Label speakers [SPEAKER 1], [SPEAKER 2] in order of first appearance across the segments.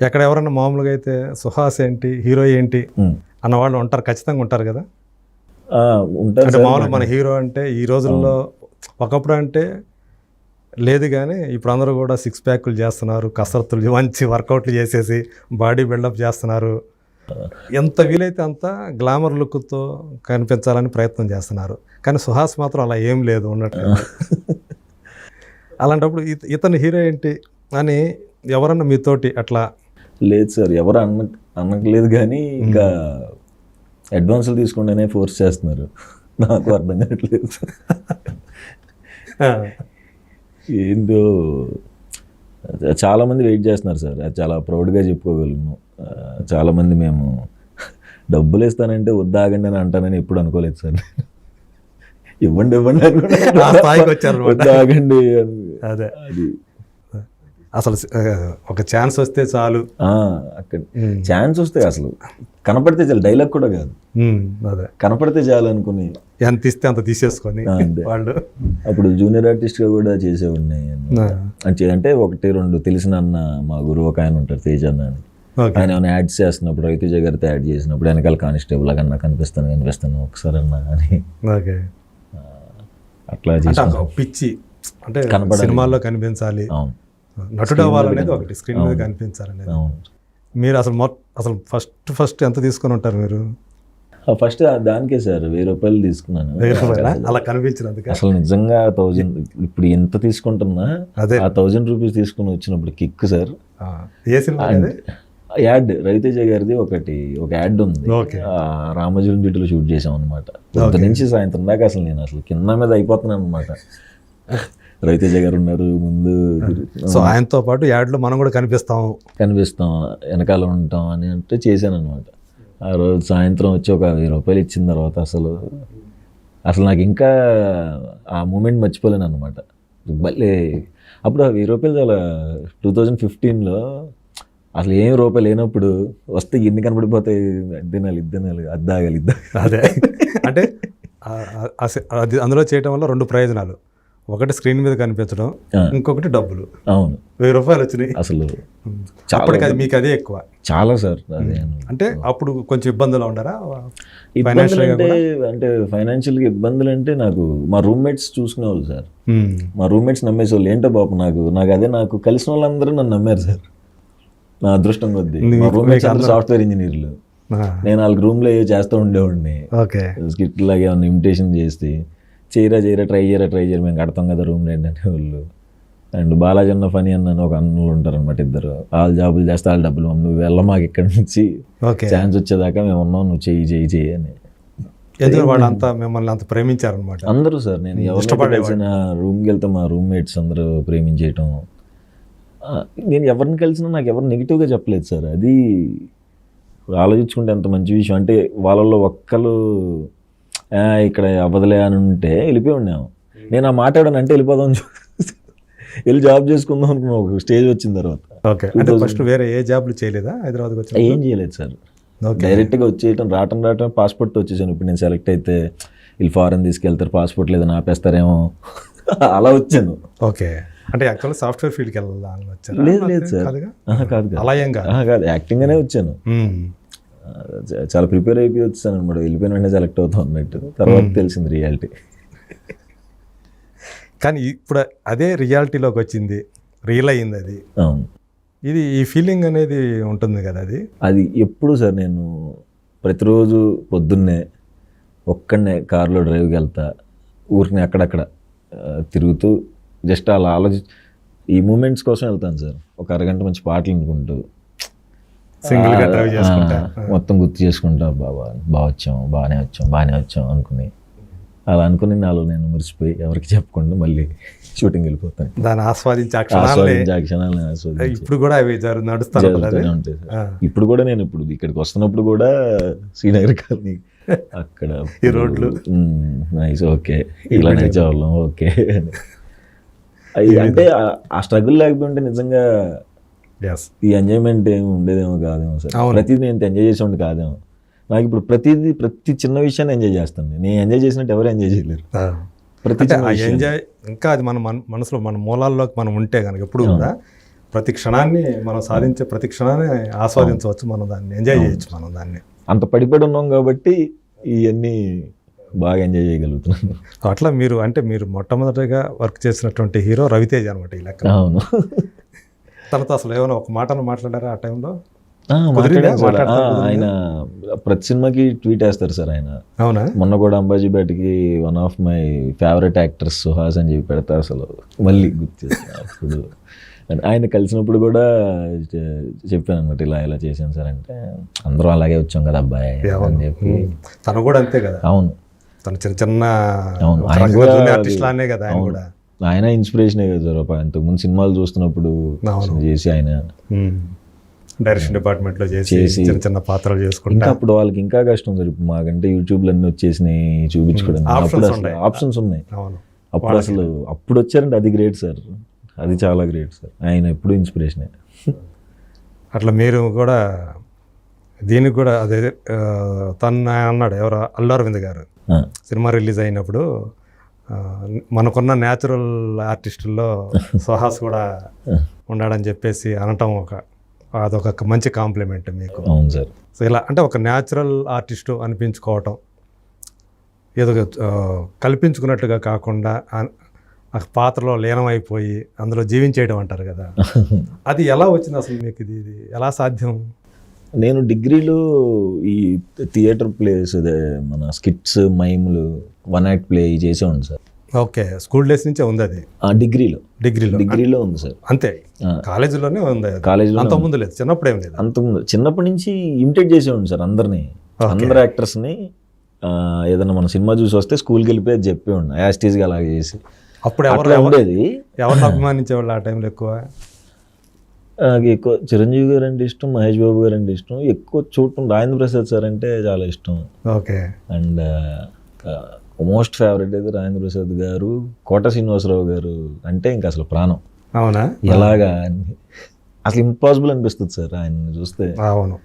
[SPEAKER 1] ఎక్కడ ఎవరన్నా మామూలుగా అయితే సుహాస్ ఏంటి హీరో ఏంటి. అన్న వాళ్ళు ఉంటారు ఖచ్చితంగా ఉంటారు కదా?
[SPEAKER 2] ఉంటారు
[SPEAKER 1] అంటే మామూలుగా మన హీరో అంటే ఈ రోజుల్లో ఒకప్పుడు అంటే లేదు కానీ ఇప్పుడు అందరూ కూడా సిక్స్ ప్యాక్లు చేస్తున్నారు కసరత్తులు మంచి వర్కౌట్లు చేసేసి బాడీ బిల్డప్ చేస్తున్నారు. ఎంత వీలైతే అంత గ్లామర్ లుక్తో కనిపించాలని ప్రయత్నం చేస్తున్నారు. కానీ సుహాస్ మాత్రం అలా ఏం లేదు ఉన్నట్టు అలాంటప్పుడు ఇత- ఇతని హీరో ఏంటి అని ఎవరన్నా మీతోటి అట్లా
[SPEAKER 2] లేదు సార్ ఎవరు అన్న అనట్లేదు కానీ ఇంకా అడ్వాన్సులు తీసుకుంటేనే ఫోర్స్ చేస్తున్నారు. నాకు అర్థం కావట్లేదు ఏందో చాలా మంది వెయిట్ చేస్తున్నారు సార్. అది చాలా ప్రౌడ్గా చెప్పుకోగలను. ఆ, చాలా మంది మేము డబ్బులు ఇస్తానంటే వద్దాగండి అని అంటానని ఎప్పుడు అనుకోలేదు సార్. ఇవ్వండి ఇవ్వండి
[SPEAKER 1] అన్నమాట.
[SPEAKER 2] వద్దాగండి అని.
[SPEAKER 1] అదే.
[SPEAKER 2] అది
[SPEAKER 1] అసలు ఒక ఛాన్స్ వస్తే చాలు.
[SPEAKER 2] అక్కడ ఛాన్స్ వస్తే అసలు కనపడితే చాలు డైలాగ్ కూడా కాదు.
[SPEAKER 1] అదే.
[SPEAKER 2] కనపడితే చాలు అనుకుని.
[SPEAKER 1] ఎంత ఇస్తే అంత తీసేసుకొని. వాళ్ళు.
[SPEAKER 2] అప్పుడు జూనియర్ ఆర్టిస్ట్గా కూడా చేసేవాడిని అంటే అంటే ఒకటి రెండు తెలిసిన అన్న మా గురువు ఒక ఆయన ఉంటారు తేజ్ అన్న అని. ఆయన ఏమైనా యాడ్స్ చేస్తున్నప్పుడు రవితేజ గారితో యాడ్ చేసినప్పుడు వెనకాల కానిస్టేబుల్ లాగా అన్న కనిపిస్తాను కనిపిస్తాను ఒకసారి అన్న అని. అట్లా
[SPEAKER 1] అంటే
[SPEAKER 2] చేసి
[SPEAKER 1] పిచ్చి అంటే. సినిమాల్లో కనిపించాలి.
[SPEAKER 2] అవును.
[SPEAKER 1] నటుడు అవ్వాలనేది ఒకటి స్క్రీన్ మీద కనిపించాలనేది. మీరు అసలు మొ అసలు ఫస్ట్ ఫస్ట్ ఎంత తీసుకొని ఉంటారు మీరు?
[SPEAKER 2] ఫస్ట్ దానికే సార్ వెయ్యి రూపాయలు తీసుకున్నాను?
[SPEAKER 1] అలా కనిపించినందుకు?
[SPEAKER 2] అసలు నిజంగా థౌజండ్ ఇప్పుడు ఎంత తీసుకుంటున్నా
[SPEAKER 1] అదే.
[SPEAKER 2] ఆ థౌజండ్ రూపీస్ తీసుకుని వచ్చినప్పుడు కిక్ సార్.
[SPEAKER 1] ఏ సినిమా
[SPEAKER 2] యాడ్ రవితేజ గారిది ఒకటి ఒక యాడ్ ఉంది. రామోజీరం డ్యూటీలో షూట్ చేసాం అనమాట పొద్దు నుంచి సాయంత్రం దాకా అసలు నేను అసలు కింద మీద అయిపోతున్నాను అనమాట రవితేజ గారు ఉన్నారు ముందు
[SPEAKER 1] సో ఆయనతో పాటు యాడ్లో మనం కూడా కనిపిస్తాం.
[SPEAKER 2] కనిపిస్తాం వెనకాల ఉంటాం అని అంటే చేశాను అనమాట ఆ రోజు సాయంత్రం వచ్చి ఒక వెయ్యి రూపాయలు ఇచ్చిన తర్వాత అసలు అసలు నాకు ఇంకా ఆ మూమెంట్ మర్చిపోలేను అనమాట భలే అప్పుడు ఆ వెయ్యి రూపాయలు చాలా టూ థౌజండ్ ఫిఫ్టీన్లో అసలు ఏం రూపాయలు లేనప్పుడు వస్తే ఎన్ని కనపడిపోతాయి అది తినాలి ఇది తినాలి అది.
[SPEAKER 1] అంటే అందులో చేయటం వల్ల రెండు ప్రయోజనాలు. ఒకటి స్క్రీన్ మీద కనిపించడం. ఇంకొకటి డబ్బులు.
[SPEAKER 2] అవును.
[SPEAKER 1] వెయ్యి రూపాయలు వచ్చినాయి.
[SPEAKER 2] అసలు
[SPEAKER 1] అప్పటికి అది మీకు అదే ఎక్కువ.
[SPEAKER 2] చాలా సార్
[SPEAKER 1] అంటే అప్పుడు కొంచెం ఇబ్బందులు ఉండరా?
[SPEAKER 2] అంటే అంటే ఫైనాన్షియల్గా ఇబ్బందులు అంటే నాకు మా రూమ్మేట్స్ చూసుకునేవాళ్ళు సార్. మా రూమ్మేట్స్ నమ్మేసేవాళ్ళు. ఏంటో పాప నాకు నాకు అదే నాకు కలిసిన వాళ్ళందరూ నన్ను నమ్మారు సార్. నా అదృష్టం కొద్దీ. మా రూమ్మేట్స్ అందరూ సాఫ్ట్వేర్ ఇంజనీర్లు నేను వాళ్ళకి రూమ్లో చేస్తూ ఉండేవాడిని.
[SPEAKER 1] ఓకే.
[SPEAKER 2] స్కిట్ లాగా ఏమన్నా ఇమిటేషన్ చేసి చేయరా చేయరా ట్రై చేయరా ట్రై చేయరా మేము కడతాం కదా రూమ్ రెంట్ అంటే వాళ్ళు. అండ్ బాలాజీ అన్న ఫనీ అన్న ఒక అన్నలు ఉంటారు అనమాట ఇద్దరు. వాళ్ళు జాబులు చేస్తే వాళ్ళు డబ్బులు నువ్వు వెళ్ళ మాకు ఇక్కడి నుంచి.
[SPEAKER 1] ఓకే.
[SPEAKER 2] ఛాన్స్ వచ్చేదాకా మేము ఉన్నాం నువ్వు చెయ్యి చెయ్యి చెయ్యి అని.
[SPEAKER 1] మిమ్మల్ని అంత ప్రేమించారనమాట
[SPEAKER 2] అందరూ సార్ నేను కలిసిన రూమ్కి వెళ్తే మా రూమ్మేట్స్ అందరూ ప్రేమించేయటం. నేను ఎవరిని కలిసినా నాకు ఎవరు నెగిటివ్గా చెప్పలేదు సార్. అది ఆలోచించుకుంటే ఎంత మంచి విషయం. అంటే వాళ్ళలో ఒక్కరు "ఆ, ఇక్కడ అవ్వదులే అని ఉంటే వెళ్ళిపోయి ఉన్నాము నేను ఆ మాట్లాడాను అంటే వెళ్ళిపోదాం వెళ్ళి జాబ్ చేసుకుందాం అనుకున్నాను ఒక స్టేజ్ వచ్చిన తర్వాత.
[SPEAKER 1] ఓకే. అంటే ఫస్ట్ వేరే ఏ జాబ్లు చేయలేదా హైదరాబాద్కి వచ్చి
[SPEAKER 2] ఏం చేయలేదు సార్. డైరెక్ట్గా వచ్చేయటం రావటం రావటం పాస్పోర్ట్ వచ్చేసాను. ఇప్పుడు నేను సెలెక్ట్ అయితే వీళ్ళు ఫారెన్ తీసుకెళ్తారు పాస్పోర్ట్ లేదని ఆపేస్తారేమో. అలా వచ్చాను.
[SPEAKER 1] ఓకే. అంటే యాక్చువల్గా సాఫ్ట్వేర్ ఫీల్డ్కి వెళ్ళాలని వచ్చారా?
[SPEAKER 2] లేదు లేదు సార్. కాదు కాదు.
[SPEAKER 1] అలా ఏం కాదు.
[SPEAKER 2] ఆహా, కాదు. యాక్టింగ్గానే వచ్చాను. చాలా ప్రిపేర్ అయిపోయి వచ్చాను అనమాట. వెళ్ళిపోయిన వెంటనే సెలెక్ట్ అవుతాం అన్నట్టు. తర్వాత తెలిసింది రియాలిటీ.
[SPEAKER 1] కానీ ఇప్పుడు అదే రియాలిటీలోకి వచ్చింది. రియల్ అయ్యింది అది.
[SPEAKER 2] అవును.
[SPEAKER 1] ఇది ఈ ఫీలింగ్ అనేది ఉంటుంది కదా అది?
[SPEAKER 2] అది ఎప్పుడు సార్ నేను ప్రతిరోజు పొద్దున్నే ఒక్కడనే కార్లో డ్రైవ్కి వెళ్తా ఊరికి అక్కడక్కడ తిరుగుతూ జస్ట్ అలా ఆలోచి ఈ మూమెంట్స్ కోసం వెళ్తాను సార్. ఒక అరగంట మంచి పాటలు వినుకుంటూ
[SPEAKER 1] సింగిల్గా డ్రైవ్ చేసుకుంటా.
[SPEAKER 2] మొత్తం గుర్తు చేసుకుంటా బాబా బాగా వచ్చాం బాగానే వచ్చాం బాగానే వచ్చాం అనుకుని. అలా అనుకుని నాలో నేను మురిసిపోయి ఎవరికి చెప్పకుండా మళ్ళీ షూటింగ్ వెళ్ళిపోతాను.
[SPEAKER 1] దాన్ని ఆస్వాదించే ఆ క్షణాలని
[SPEAKER 2] ఆస్వాదించి ఆ క్షణాలను ఆస్వాదించి.
[SPEAKER 1] ఇప్పుడు కూడా అవి నడుస్తాను
[SPEAKER 2] ఉంటాయి. ఇప్పుడు కూడా నేను ఇప్పుడు ఇక్కడికి వస్తున్నప్పుడు కూడా శ్రీనగర్ కాలనీ అక్కడ
[SPEAKER 1] ఈ రోడ్లు.
[SPEAKER 2] నైస్ ఓకే ఇలా నడిచేవాళ్ళం ఓకే అంటే ఆ- స్ట్రగుల్ లేకపోతే నిజంగా ఈ ఎంజాయ్మెంట్ ఏమి ఉండేదేమో కాదేమో సార్. ప్రతిదీ నేను ఎంజాయ్ చేసేవాడిని కాదేమో. నాకు ఇప్పుడు ప్రతిదీ ప్రతి చిన్న విషయాన్ని ఎంజాయ్ చేస్తాను నేను. ఎంజాయ్ చేసినట్టు ఎవరు ఎంజాయ్ చేయలేరు. ప్రతి.
[SPEAKER 1] ఎంజాయ్ ఇంకా అది మన మన మనసులో మన మూలాల్లోకి మనం ఉంటే కనుక ఎప్పుడు కూడా ప్రతి క్షణాన్ని మనం సాధించే ప్రతి క్షణాన్ని ఆస్వాదించవచ్చు మనం దాన్ని. ఎంజాయ్ చేయొచ్చు మనం దాన్ని.
[SPEAKER 2] అంత పడిపడి ఉన్నాం కాబట్టి ఇవన్నీ బాగా ఎంజాయ్ చేయగలుగుతున్నాను
[SPEAKER 1] అట్లా మీరు అంటే మీరు మొట్టమొదటిగా వర్క్ చేసినటువంటి హీరో రవితేజ్ అనమాట ఈ లెక్క
[SPEAKER 2] అవును.
[SPEAKER 1] తనతో అసలు ఏమైనా ఒక మాటను మాట్లాడారా ఆ టైంలో?
[SPEAKER 2] ఆయన ప్రతి సినిమాకి ట్వీట్ వేస్తారు సార్ ఆయన.
[SPEAKER 1] అవునా?
[SPEAKER 2] మొన్న కూడా అంబాజీ బేటకి one of my favourite actors Suhas అని చెప్పి పెడతా అసలు. మళ్ళీ గుర్తు. అప్పుడు. ఆయన కలిసినప్పుడు కూడా చెప్పాను అనమాట ఇలా ఇలా చేశాను సార్ అంటే అందరూ అలాగే వచ్చాం కదా అబ్బాయి అని చెప్పి.
[SPEAKER 1] తను కూడా అంతే కదా?
[SPEAKER 2] అవును.
[SPEAKER 1] తను చిన్న చిన్న
[SPEAKER 2] అవును. ఆయన కూడా.
[SPEAKER 1] ఆయన
[SPEAKER 2] ఇన్స్పిరేషనే కదా సార్ ఒక ఇంతకుముందు సినిమాలు చూస్తున్నప్పుడు. చేసి ఆయన.
[SPEAKER 1] డైరెక్షన్ డిపార్ట్మెంట్లో చేసి. చిన్న చిన్న పాత్రలు చేసుకుంటా.
[SPEAKER 2] అప్పుడు వాళ్ళకి ఇంకా కష్టం సార్ ఇప్పుడు మాకంటే యూట్యూబ్లో అన్ని వచ్చేసినాయి చూపించుకోవడం అప్పుడు. ఆప్షన్స్ ఉన్నాయి. అప్పుడు అసలు అప్పుడు వచ్చారంటే అది గ్రేట్ సార్ అది చాలా గ్రేట్ సార్ ఆయన ఎప్పుడు ఇన్స్పిరేషనే
[SPEAKER 1] అట్లా మీరు కూడా దీనికి కూడా అదే తను అన్నాడు ఎవరు అల్లు అరవింద్ గారు. సినిమా రిలీజ్ అయినప్పుడు మనకున్న న్యాచురల్ ఆర్టిస్టుల్లో సుహాస్ కూడా ఉన్నాడని చెప్పేసి అనటం ఒక అదొక మంచి కాంప్లిమెంట్ మీకు.
[SPEAKER 2] అవును సార్.
[SPEAKER 1] సో ఇలా అంటే ఒక న్యాచురల్ ఆర్టిస్టు అనిపించుకోవటం ఏదో కల్పించుకున్నట్టుగా కాకుండా పాత్రలో లీనమైపోయి అందులో జీవించేయడం అంటారు కదా. అది ఎలా వచ్చింది అసలు మీకు ఇది ఎలా సాధ్యం?
[SPEAKER 2] నేను డిగ్రీలో ఈ థియేటర్ ప్లేస్ అదే మన స్కిట్స్ మైములు వన్ యాక్ట్ ప్లే చేసేవాడిని సార్.
[SPEAKER 1] ఓకే స్కూల్ డేస్ నుంచే ఉంది అది?
[SPEAKER 2] ఆ డిగ్రీలో.
[SPEAKER 1] డిగ్రీలో.
[SPEAKER 2] డిగ్రీలో ఉంది సార్.
[SPEAKER 1] అంతే. కాలేజీలోనే ఉంది.
[SPEAKER 2] కాలేజీలో
[SPEAKER 1] అంత ముందు లేదు చిన్నప్పుడు ఏం లేదు.
[SPEAKER 2] అంతకుముందు చిన్నప్పటి నుంచి ఇమిటేట్ చేసేవాడిని సార్ అందరినీ. అందరు యాక్టర్స్ని ఏదైనా మన సినిమా చూసి వస్తే స్కూల్కి వెళ్ళిపోయి అది చెప్పేవాడిని యాస్టీస్గా అలాగే చేసి.
[SPEAKER 1] అప్పుడు ఎవరు
[SPEAKER 2] ఉండేది.
[SPEAKER 1] ఎవరిని అభిమానించేవాళ్ళు ఆ టైంలో ఎక్కువ?
[SPEAKER 2] నాకు ఎక్కువ చిరంజీవి గారు అంటే ఇష్టం మహేష్ బాబు గారు అంటే ఇష్టం ఎక్కువ చూడటం రాజేంద్ర ప్రసాద్ సార్ అంటే చాలా ఇష్టం.
[SPEAKER 1] ఓకే.
[SPEAKER 2] అండ్ మోస్ట్ ఫేవరెట్ అయితే రాజేంద్ర ప్రసాద్ గారు కోట శ్రీనివాసరావు గారు అంటే ఇంకా అసలు ప్రాణం.
[SPEAKER 1] అవునా?
[SPEAKER 2] ఎలాగా? అసలు ఇంపాసిబుల్ అనిపిస్తుంది సార్ ఆయన చూస్తే.
[SPEAKER 1] అవును.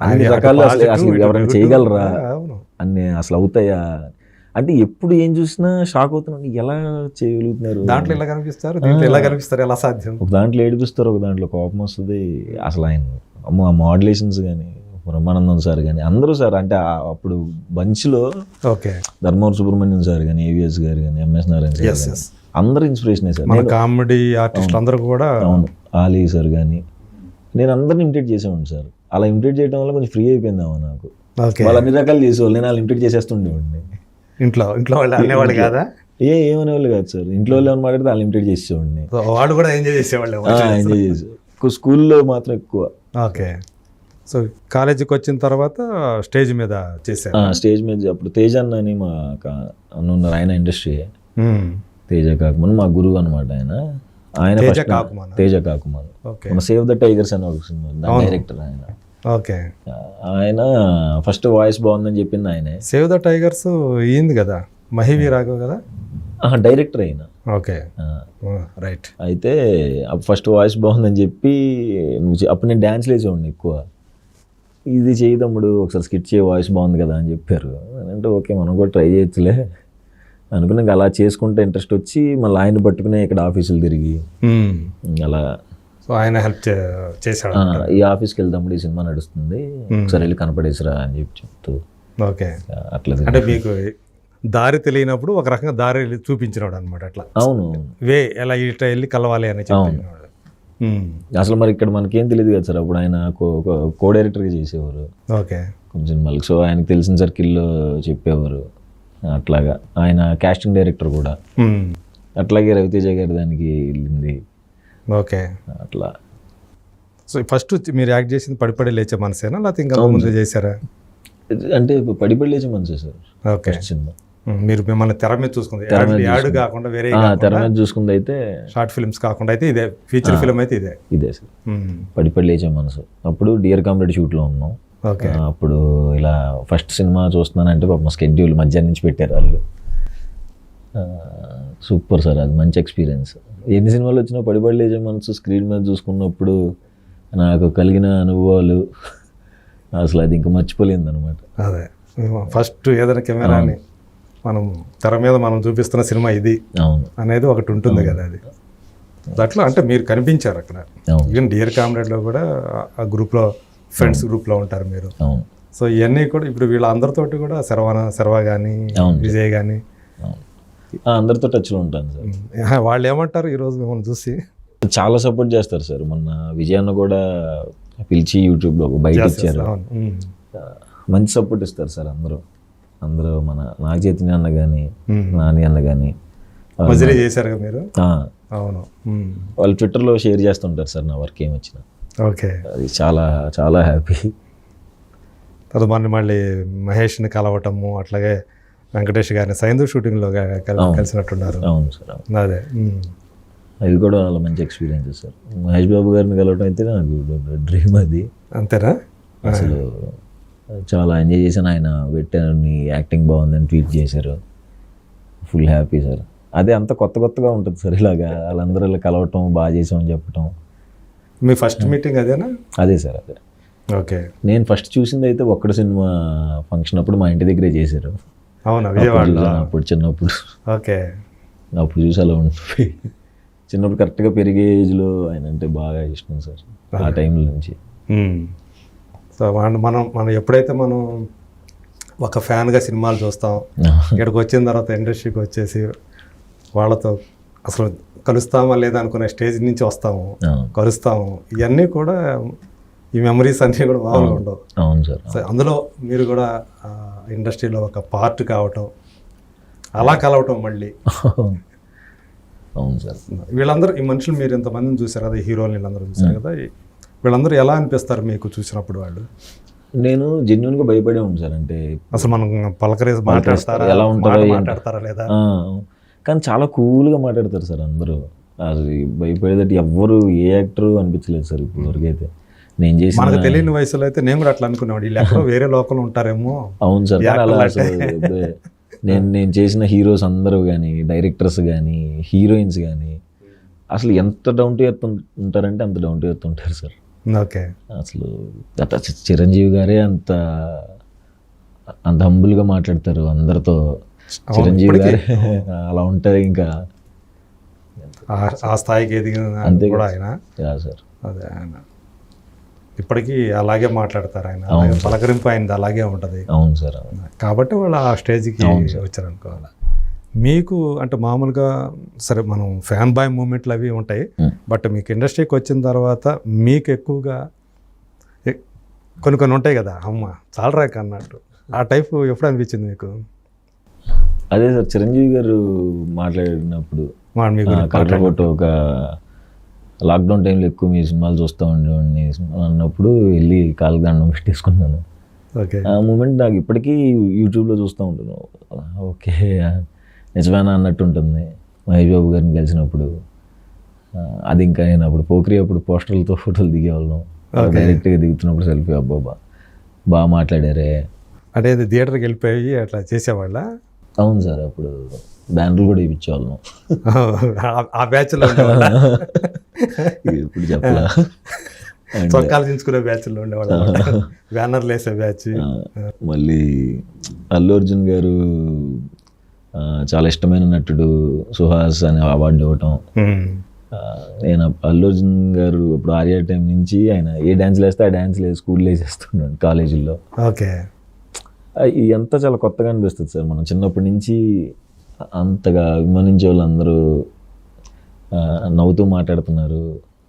[SPEAKER 2] అన్ని రకాలు అసలు ఎవరైనా. చేయగలరా? అన్ని అసలు అవుతాయా? అంటే ఎప్పుడు ఏం చూసినా షాక్ అవుతున్నాను. ఎలా చేయగలుగుతున్నారు?
[SPEAKER 1] దాంట్లో ఇలా కనిపిస్తారు? దీంట్లో ఇలా కనిపిస్తారు? ఎలా సాధ్యం?
[SPEAKER 2] ఒక దాంట్లో ఏడిపిస్తారు ఒక దాంట్లో కోపం వస్తుంది. అసలు ఆయన అమ్మో ఆ మాడ్యులేషన్స్ కానీ బ్రహ్మానందం సార్ కానీ అందరూ సార్ అంటే అప్పుడు బంచ్లో
[SPEAKER 1] ఓకే.
[SPEAKER 2] ధర్మవరం సుబ్రహ్మణ్యం సార్ కానీ ఏవిఎస్ గారు కానీ ఎంఎస్ నారాయణ సార్ అందరూ ఇన్స్పిరేషనే సార్.
[SPEAKER 1] మన కామెడీ ఆర్టిస్టులు అందరూ కూడా
[SPEAKER 2] అవును. ఆలీ సార్ కానీ నేను అందరిని ఇమిటేట్ చేసేవాడిని సార్. అలా ఇమిటేట్ చేయడం వల్ల కొంచెం ఫ్రీ అయిపోయిందామా నాకు. వాళ్ళు అన్ని రకాలు చేసేవాళ్ళు. నేను వాళ్ళు ఇమిటేట్ చేసేస్తుండేవాడిని.
[SPEAKER 1] ఇంట్లో ఇంట్లో వాళ్ళు అనేవాళ్ళు కాదా?
[SPEAKER 2] ఏ ఏమనేవాళ్ళు కాదు సార్. ఇంట్లో వాళ్ళు ఏమైనా మాట్లాడితే వాళ్ళు ఇమిటేట్ చేసేవాడిని.
[SPEAKER 1] వాళ్ళు కూడా ఎంజాయ్ చేసేవాళ్ళు
[SPEAKER 2] ఎంజాయ్ చేసి స్కూల్లో మాత్రం ఎక్కువ.
[SPEAKER 1] ఓకే. సో కాలేజీకి వచ్చిన తర్వాత స్టేజ్ మీద చేశారు.
[SPEAKER 2] ఆ, స్టేజ్ మీద అప్పుడు తేజ అన్న అని మా ఉన్నారు ఆయన ఇండస్ట్రీ. తేజ కాకుమన్ మా గురువు అనమాట ఆయన. ఆయన
[SPEAKER 1] తేజ కాకుమానా?
[SPEAKER 2] తేజ కాకుమన్. మన సేవ్ ద టైగర్స్ అని ఒక సినిమా డైరెక్టర్ ఆయన.
[SPEAKER 1] ఓకే.
[SPEAKER 2] ఆయన ఫస్ట్ వాయిస్ బాగుందని చెప్పింది ఆయనే.
[SPEAKER 1] సేవ్ ద టైగర్స్ ఈంది కదా? మహివి రాఘవ్ కదా?
[SPEAKER 2] డైరెక్టర్ అయిన
[SPEAKER 1] ఓకే. రైట్.
[SPEAKER 2] అయితే ఫస్ట్ వాయిస్ బాగుందని చెప్పి అప్పుడు నేను డ్యాన్స్ వేసేవాడిని ఎక్కువ. ఇది చేయి తమ్ముడు ఒకసారి స్కిట్ చేయ వాయిస్ బాగుంది కదా అని చెప్పారు. అంటే ఓకే మనం కూడా ట్రై చేయొచ్చులే. అనుకుని ఇంకా అలా చేసుకుంటే ఇంట్రెస్ట్ వచ్చి మళ్ళీ ఆయన పట్టుకునే ఇక్కడ ఆఫీసులు తిరిగి ఇంకా అలా
[SPEAKER 1] సో ఆయన హెల్ప్ చేశాడు
[SPEAKER 2] ఈ ఆఫీస్కి వెళ్తాము ఈ సినిమా నడుస్తుంది. ఒకసారి వెళ్ళి కనపడేసిరా అని చెప్పి చెప్తూ.
[SPEAKER 1] ఓకే.
[SPEAKER 2] అట్లా.
[SPEAKER 1] అంటే మీకు దారి తెలియనప్పుడు ఒక రకంగా దారి చూపించినాడు అనమాట అట్లా.
[SPEAKER 2] అవును.
[SPEAKER 1] వే ఎలా ఇట్లా వెళ్ళి కలవాలి అని చెప్పినాడు. మ్మ్.
[SPEAKER 2] అసలు మరి ఇక్కడ మనకేం తెలియదు కదా సార్ అప్పుడు ఆయన కో- డైరెక్టర్గా చేసేవారు.
[SPEAKER 1] ఓకే.
[SPEAKER 2] కొంచెం మళ్ళీ సో ఆయనకు తెలిసిన సర్కిల్లో చెప్పేవారు. అట్లాగా. ఆయన కాస్టింగ్ డైరెక్టర్ కూడా. అట్లాగే రవితేజ గారి దానికి వెళ్ళింది.
[SPEAKER 1] ఓకే.
[SPEAKER 2] అట్లా.
[SPEAKER 1] సో ఫస్ట్ మీరు యాక్ట్ చేసింది పడిపడి లేచే మనసేనా? లేకపోతే ఇంకా ముందు చేశారా?
[SPEAKER 2] అంటే పడి పడి లేచి మంచి సార్.
[SPEAKER 1] ఓకే.
[SPEAKER 2] సినిమా.
[SPEAKER 1] మీరు మిమ్మల్ని తెర మీద చూసుకుంది. యాడ్- కాకుండా వేరే
[SPEAKER 2] తెర మీద చూసుకుంది అయితే
[SPEAKER 1] షార్ట్ ఫిల్మ్స్ కాకుండా అయితే ఇదే. ఫీచర్ ఫిల్మ్ అయితే ఇదే.
[SPEAKER 2] ఇదే సార్.
[SPEAKER 1] మ్మ్.
[SPEAKER 2] పడి పడి లేచే మనసు. అప్పుడు డియర్ కామ్రేడ్ షూట్లో ఉన్నాం.
[SPEAKER 1] ఓకే.
[SPEAKER 2] అప్పుడు ఇలా ఫస్ట్ సినిమా చూస్తున్నానంటే పాపం స్కెడ్యూల్ మధ్యాహ్నం నుంచి పెట్టారు వాళ్ళు. సూపర్ సార్ అది మంచి ఎక్స్పీరియన్స్ ఎన్ని సినిమాలు వచ్చినా పడిపడి లేచే మనసు స్క్రీన్ మీద చూసుకున్నప్పుడు నాకు కలిగిన అనుభవాలు. అసలు అది ఇంకా మర్చిపోలేదు అనమాట
[SPEAKER 1] అదే ఫస్ట్ ఏదైనా కెమెరాని మనం తెర మీద మనం చూపిస్తున్న సినిమా ఇది
[SPEAKER 2] అవును.
[SPEAKER 1] అనేది ఒకటి ఉంటుంది కదా అది. అట్లా అంటే మీరు కనిపించారు అక్కడ. ఈవెన్ డియర్ కామ్రేడ్లో కూడా ఆ- గ్రూప్లో ఫ్రెండ్స్ గ్రూప్లో ఉంటారు మీరు. సో ఇవన్నీ కూడా ఇప్పుడు వీళ్ళందరితోటి కూడా శర్వాన శర్వా కానీ. విజయ్ కానీ
[SPEAKER 2] అందరితో టచ్లో ఉంటాను సార్.
[SPEAKER 1] వాళ్ళు ఏమంటారు ఈరోజు మిమ్మల్ని చూసి?
[SPEAKER 2] చాలా సపోర్ట్ చేస్తారు సార్. మొన్న విజయాన్న కూడా పిలిచి యూట్యూబ్లో బయట ఇచ్చారు. మంచి సపోర్ట్ ఇస్తారు సార్ అందరూ. అందరూ మన నాగ చైతన్య అన్న కానీ. నాని అన్న కానీ
[SPEAKER 1] మజిలీ చేశారు మీరు? అవును.
[SPEAKER 2] వాళ్ళు ట్విట్టర్లో షేర్ చేస్తుంటారు సార్ నా వర్క్ ఏం వచ్చినా
[SPEAKER 1] ఓకే.
[SPEAKER 2] అది చాలా చాలా హ్యాపీ.
[SPEAKER 1] తర్వాత మళ్ళీ మహేష్ని కలవటము అట్లాగే వెంకటేష్ గారిని సైంధు షూటింగ్లో కలిసినట్టున్నారు.
[SPEAKER 2] అవును సార్
[SPEAKER 1] అదే.
[SPEAKER 2] అది కూడా చాలా మంచి ఎక్స్పీరియన్స్ సార్. మహేష్ బాబు గారిని కలవడం అయితే నాకు డ్రీమ్ అది.
[SPEAKER 1] అంతేనా?
[SPEAKER 2] అసలు చాలా ఎంజాయ్ చేశాను. ఆయన పెట్టాను నీ యాక్టింగ్ బాగుందని ట్వీట్ చేశారు. Full happy sir. అదే అంత కొత్త కొత్తగా ఉంటుంది సార్ ఇలాగా. వాళ్ళందరూ ఇలా కలవటం బాగా చేసామని చెప్పటం.
[SPEAKER 1] మీ ఫస్ట్ మీటింగ్ అదేనా?
[SPEAKER 2] అదే సార్ అదే.
[SPEAKER 1] ఓకే.
[SPEAKER 2] నేను ఫస్ట్ చూసింది అయితే ఒక్కడు సినిమా ఫంక్షన్ అప్పుడు మా ఇంటి దగ్గరే చేశారు.
[SPEAKER 1] అవునా? విజయవాడలో
[SPEAKER 2] అప్పుడు- చిన్నప్పుడు.
[SPEAKER 1] ఓకే.
[SPEAKER 2] అప్పుడు చూసి అలా ఉంటుంది చిన్నప్పుడు కరెక్ట్గా పెరిగే ఏజ్లో ఆయన అంటే బాగా ఇష్టం సార్ ఆ టైంలో నుంచి.
[SPEAKER 1] సో మన- మనం ఎప్పుడైతే మనం ఒక ఫ్యాన్గా సినిమాలు చూస్తాం ఇక్కడికి వచ్చిన తర్వాత ఇండస్ట్రీకి వచ్చేసి వాళ్ళతో అసలు కలుస్తామా లేదా అనుకునే స్టేజ్ నుంచి వస్తాము. కలుస్తాము ఇవన్నీ కూడా ఈ మెమరీస్ అన్నీ కూడా మామూలుగా ఉండవు.
[SPEAKER 2] అవును సార్
[SPEAKER 1] సో అందులో మీరు కూడా ఇండస్ట్రీలో ఒక పార్ట్ కావటం అలా కలవటం మళ్ళీ.
[SPEAKER 2] అవును. సార్.
[SPEAKER 1] వీళ్ళందరూ ఈ మనుషులు మీరు ఇంతమందిని చూసారు కదా హీరోలు వీళ్ళందరూ చూసారు కదా వీళ్ళందరూ ఎలా అనిపిస్తారు మీకు చూసినప్పుడు వాళ్ళు?
[SPEAKER 2] నేను జెన్యున్గా భయపడే ఉంది సార్ అంటే
[SPEAKER 1] అసలు మనం పలకరేసి మాట్లాడతారా?
[SPEAKER 2] ఎలా ఉంటారో.
[SPEAKER 1] మాట్లాడతారా లేదా?
[SPEAKER 2] కానీ చాలా కూల్గా మాట్లాడతారు సార్ అందరూ. అది భయపడేదట్టు ఎవ్వరు ఏ యాక్టర్ అనిపించలేదు సార్ ఇప్పుడు వరకు అయితే నేను చేసిన
[SPEAKER 1] మనకు తెలియని వయసులో అయితే నేను కూడా అట్లా అనుకునేవాడు వీళ్ళు ఎక్కడో వేరే లోకంలో ఉంటారేమో.
[SPEAKER 2] అవును సార్. అలా నేను నేను చేసిన హీరోస్ అందరూ కానీ డైరెక్టర్స్ కానీ హీరోయిన్స్ కానీ అసలు ఎంత డౌన్ టు ఎర్త్ ఉంటారంటే అంత డౌన్ టు ఎర్త్ ఉంటారు సార్.
[SPEAKER 1] ఓకే.
[SPEAKER 2] అసలు చిరంజీవి గారే అంత అంత హంబుల్గా మాట్లాడతారు అందరితో. చిరంజీవి గారే. అలా ఉంటుంది ఇంకా
[SPEAKER 1] ఆ- స్థాయికి ఎదిగిన
[SPEAKER 2] అంతే
[SPEAKER 1] కూడా ఆయన.
[SPEAKER 2] సార్.
[SPEAKER 1] అదే ఆయన. ఇప్పటికీ అలాగే మాట్లాడతారు ఆయన. పలకరింపు ఆయనది అలాగే ఉంటుంది.
[SPEAKER 2] అవును సార్
[SPEAKER 1] కాబట్టి వాళ్ళు ఆ స్టేజ్కి వచ్చారు అనుకోవాలి మీకు అంటే మామూలుగా సరే మనం ఫ్యాన్ బాయ్ మూమెంట్లు అవి ఉంటాయి. బట్ మీకు ఇండస్ట్రీకి వచ్చిన తర్వాత మీకు ఎక్కువగా కొన్ని కొన్ని ఉంటాయి కదా అమ్మ చాలా రేక అన్నట్టు. ఆ టైప్ ఎప్పుడు అనిపించింది మీకు?
[SPEAKER 2] అదే సార్ చిరంజీవి గారు మాట్లాడినప్పుడు
[SPEAKER 1] మా మీ గురించి
[SPEAKER 2] కలర్ ఫోటో ఒక లాక్డౌన్ టైంలో ఎక్కువ మీ సినిమాలు చూస్తూ ఉండేవాడిని. అన్నప్పుడు వెళ్ళి కాళ్ళకి దండం పెట్టేసుకున్నాను.
[SPEAKER 1] ఓకే.
[SPEAKER 2] ఆ మూమెంట్ నాకు ఇప్పటికీ యూట్యూబ్లో చూస్తూ ఉంటాను. ఓకే నిజమేనా అన్నట్టు ఉంటుంది. మహేష్ బాబు గారిని కలిసినప్పుడు. అది ఇంకా నేను అప్పుడు పోక్రి అప్పుడు పోస్టర్లతో ఫోటోలు దిగేవాళ్ళం. డైరెక్ట్గా దిగుతున్నప్పుడు సెల్ఫీ అబ్బాబా బాగా మాట్లాడారే.
[SPEAKER 1] అంటే థియేటర్కి వెళ్ళిపోయి అట్లా చేసేవాళ్ళ?
[SPEAKER 2] అవును సార్ అప్పుడు బ్యానర్లు కూడా ఇప్పించేవాళ్ళం
[SPEAKER 1] ఆ- బ్యాచ్లో
[SPEAKER 2] ఇప్పుడు చెప్పలా.
[SPEAKER 1] చొక్కాలు దించుకునే బ్యాచ్లో ఉండేవాళ్ళ బ్యానర్లు వేసే బ్యాచ్
[SPEAKER 2] మళ్ళీ అల్లు అర్జున్ గారు చాలా ఇష్టమైన నటుడు సుహాస్ అనే అవార్డు ఇవ్వటం. నేను అల్లు అర్జున్ గారు ఇప్పుడు ఆర్యా టైం నుంచి ఆయన ఏ డ్యాన్స్లు వేస్తే ఆ డ్యాన్స్లు వేసి స్కూల్లో వేసేస్తున్నాడు కాలేజీల్లో
[SPEAKER 1] ఓకే.
[SPEAKER 2] ఇదంతా చాలా కొత్తగా అనిపిస్తుంది సార్. మనం చిన్నప్పటి నుంచి అంతగా అభిమానించే వాళ్ళందరూ నవ్వుతూ మాట్లాడుతున్నారు.